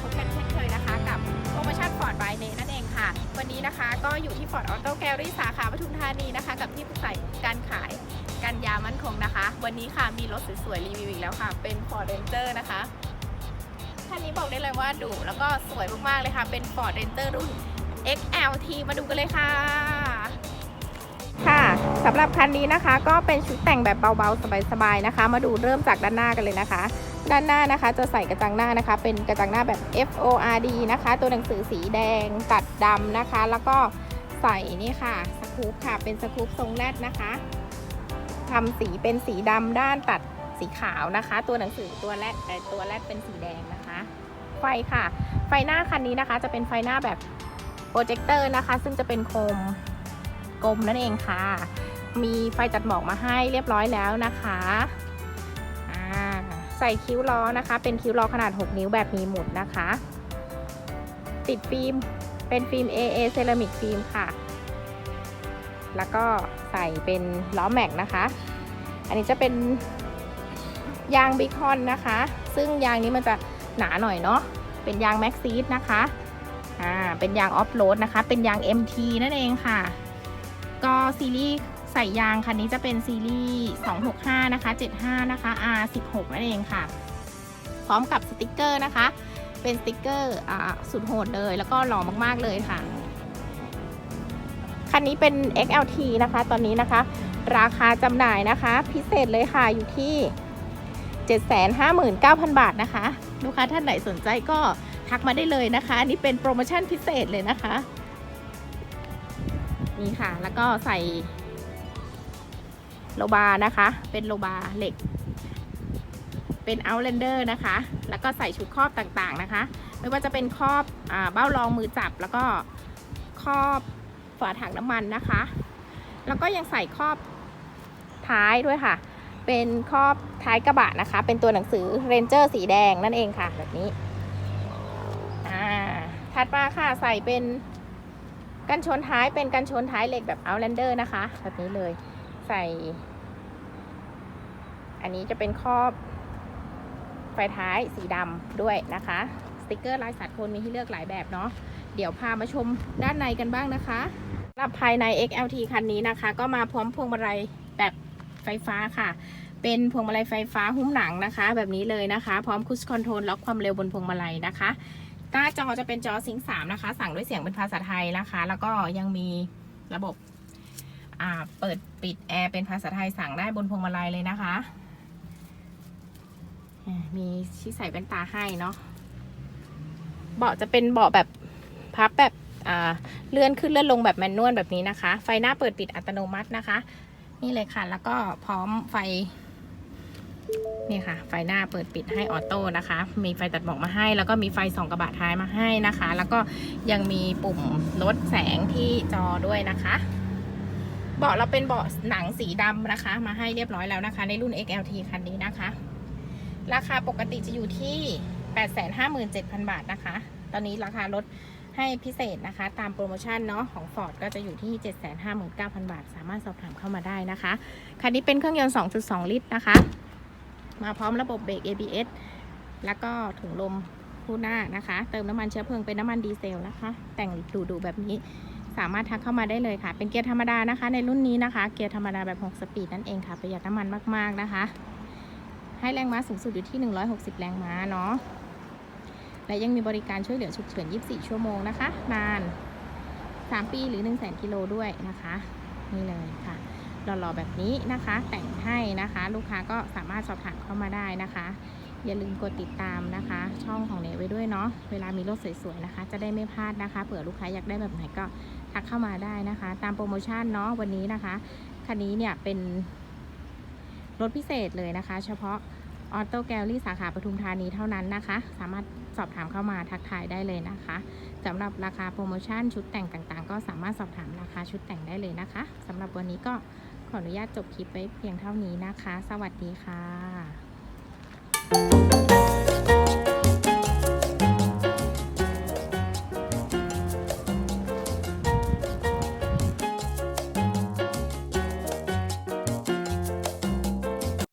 พบกันเช่นเคยนะคะกับโปรโมชั่นฟอร์ดไบเนนั่นเองค่ะ วันนี้นะคะก็อยู่ที่ฟอร์ดออโต้แกลลี่สาขาปทุมธานีนะคะ กับที่ผู้กษาการขายกันยามั่นคงนะคะ วันนี้ค่ะมีรถสวยๆรีวิวอีกแล้วค่ะ เป็นฟอร์ดเรนเจอร์นะคะคันนี้บอกได้เลยว่าดูแล้วก็สวยมากๆเลยค่ะ เป็น Ford Ranger รุ่น XLT มาดูกันเลยค่ะ ค่ะสำหรับคันนี้นะคะ ก็เป็นชุดแต่งแบบเบาๆสบายๆนะคะ มาดูเริ่มจากด้านหน้ากันเลยนะคะ ด้านหน้านะคะ จะใส่กระจังหน้านะคะ เป็นกระจังหน้าแบบ F O R D นะคะ ตัวหนังสือสีแดงตัดดำนะคะ แล้วก็ใส่นี่ค่ะสกู๊ปค่ะ เป็นสกู๊ปทรงแรดนะคะทำสีเป็นสีดำด้านตัดสีขาวนะคะ ตัวหนังสือตัวแรดแต่ตัวแรดเป็นสีแดงนะคะ ไฟค่ะ ไฟหน้าคันนี้นะคะ จะเป็นไฟหน้าแบบโปรเจคเตอร์นะคะ ซึ่งจะเป็นโคมกลมนั่นเองค่ะ มีไฟจัดหมอกมาให้เรียบร้อยแล้วนะคะ ใส่คิ้วล้อนะคะ เป็นคิ้วล้อขนาด 6 นิ้วแบบมีหมุดนะคะ ติดฟิล์มเป็นฟิล์ม AA เซรามิกฟิล์มค่ะ แล้วก็ใส่เป็นล้อแม็กนะคะ อันนี้จะเป็นยางบิคอนนะคะ ซึ่งยางนี้มันจะหนาหน่อยเนาะ เป็นยางแม็กซีดนะคะ อ่า เป็นยางออฟโรดนะคะ เป็นยาง MT นั่นเองค่ะ ก็ซีรีส์ ใส่ยางคันนี้จะเป็นซีรีส์ 265 นะคะ 75 นะคะ R16 นั่นเองค่ะ พร้อมกับสติกเกอร์นะคะ เป็นสติกเกอร์อ่าสุดโหดเลย แล้วก็หล่อมากๆเลยค่ะ คันนี้เป็น XLT นะคะ ตอนนี้นะคะ ราคาจำหน่ายนะคะ พิเศษเลยค่ะ อยู่ที่ 759,000 บาทนะคะ ลูกค้าท่านไหนสนใจก็ทักมาได้เลยนะคะ อันนี้เป็นโปรโมชั่นพิเศษเลยนะคะ นี่ค่ะ แล้วก็ใส่ โลบานะคะ เป็นโลบาเหล็ก เป็น Outlander นะคะ แล้วก็ใส่ชุดครอบต่างๆนะคะ ไม่ว่าจะเป็นครอบอเบ้ารองมือจับแล้วก็ครอบฝาถังน้ำมันนะคะ แล้วก็ยังใส่ครอบท้ายด้วยค่ะ เป็นครอบท้ายกระบะนะคะ เป็นตัวหนังสือ Ranger สีแดงนั่นเองค่ะ แบบนี้อ่าถัดมาค่ะใส่เป็นกันชนท้ายเป็นกันชนท้ายเหล็กแบบ Outlander นะคะ แบบนี้เลย ใส่ อันนี้จะเป็นครอบไฟท้ายสีดำด้วยนะคะ สติกเกอร์ลายสัตว์คนมีให้เลือกหลายแบบเนาะเดี๋ยวพามาชมด้านในกันบ้างนะคะสำหรับภายใน XLT คันนี้นะคะ ก็มาพร้อมพวงมาลัยแบบไฟฟ้าค่ะ เป็นพวงมาลัยไฟฟ้าหุ้มหนังนะคะ แบบนี้เลยนะคะ พร้อมคุชคอนโทรลล็อกความเร็วบนพวงมาลัยนะคะหน้าจอจะเป็นจอซิงค์3นะคะ สั่งด้วยเสียงเป็นภาษาไทยนะคะ แล้วก็ยังมีระบบ เปิดปิดแอร์เป็นภาษาไทยสั่งได้บนพวงมาลัยเลยนะคะ มีที่ใส่แว่นตาให้เนาะ เบาะจะเป็นเบาะแบบพับแบบอ่าเลื่อนขึ้นเลื่อนลงแบบแมนนวลแบบนี้นะคะ ไฟหน้าเปิดปิดอัตโนมัตินะคะ นี่เลยค่ะ แล้วก็พร้อมไฟนี่ค่ะ ไฟหน้าเปิดปิดให้ออโต้นะคะ มีไฟตัดหมอกมาให้ แล้วก็มีไฟส่องกระบะท้ายมาให้นะคะ แล้วก็ยังมีปุ่มลดแสงที่จอด้วยนะคะ เบาะเราเป็นเบาะหนังสีดำนะคะ มาให้เรียบร้อยแล้วนะคะ ในรุ่น XLT คันนี้นะคะ ราคาปกติจะอยู่ที่ 857,000 บาทนะคะ ตอนนี้ราคาลดให้พิเศษนะคะ ตามโปรโมชั่นเนาะของ Ford ก็จะอยู่ที่ 759,000 บาท สามารถสอบถามเข้ามาได้นะคะ คันนี้เป็นเครื่องยนต์ 2.2 ลิตรนะคะ มาพร้อมระบบเบรก ABS แล้วก็ถุงลมคู่หน้านะคะ เติมน้ำมันเชื้อเพลิงเป็นน้ำมันดีเซลนะคะ แต่งดูๆแบบนี้ สามารถทักเข้ามาได้เลยค่ะ เป็นเกียร์ธรรมดานะคะ ในรุ่นนี้นะคะ เกียร์ธรรมดาแบบ 6 สปีดนั่นเองค่ะ ประหยัดน้ำมันมากๆนะคะ ให้แรงม้าสูงสุดอยู่ที่ 160 แรงม้าเนาะ และยังมีบริการช่วยเหลือฉุกเฉิน 24 ชั่วโมงนะคะ นาน 3 ปีหรือ 1 0 0 0 0 0กิโลด้วยนะคะ นี่เลยค่ะหล่อๆแบบนี้นะคะ แต่งให้นะคะ ลูกค้าก็สามารถสอบถามเข้ามาได้นะคะ อย่าลืมกดติดตามนะคะ ช่องของเนไว้ด้วยเนาะเวลามีรถสวยๆนะคะ จะได้ไม่พลาดนะคะ เผื่อลูกค้าอยากได้แบบไหนก็ทักเข้ามาได้นะคะ ตามโปรโมชั่นเนาะวันนี้นะคะคันนี้เนี่ยเป็นรถพิเศษเลยนะคะ เฉพาะออโต้แกลลี่สาขาปทุมธานีเท่านั้นนะคะ สามารถสอบถามเข้ามาทักทายได้เลยนะคะสำหรับราคาโปรโมชั่นชุดแต่งต่างๆ ก็สามารถสอบถามราคาชุดแต่งได้เลยนะคะสำหรับวันนี้ก็ขออนุญาตจบคลิปไว้เพียงเท่านี้นะคะ สวัสดีค่ะ Bye.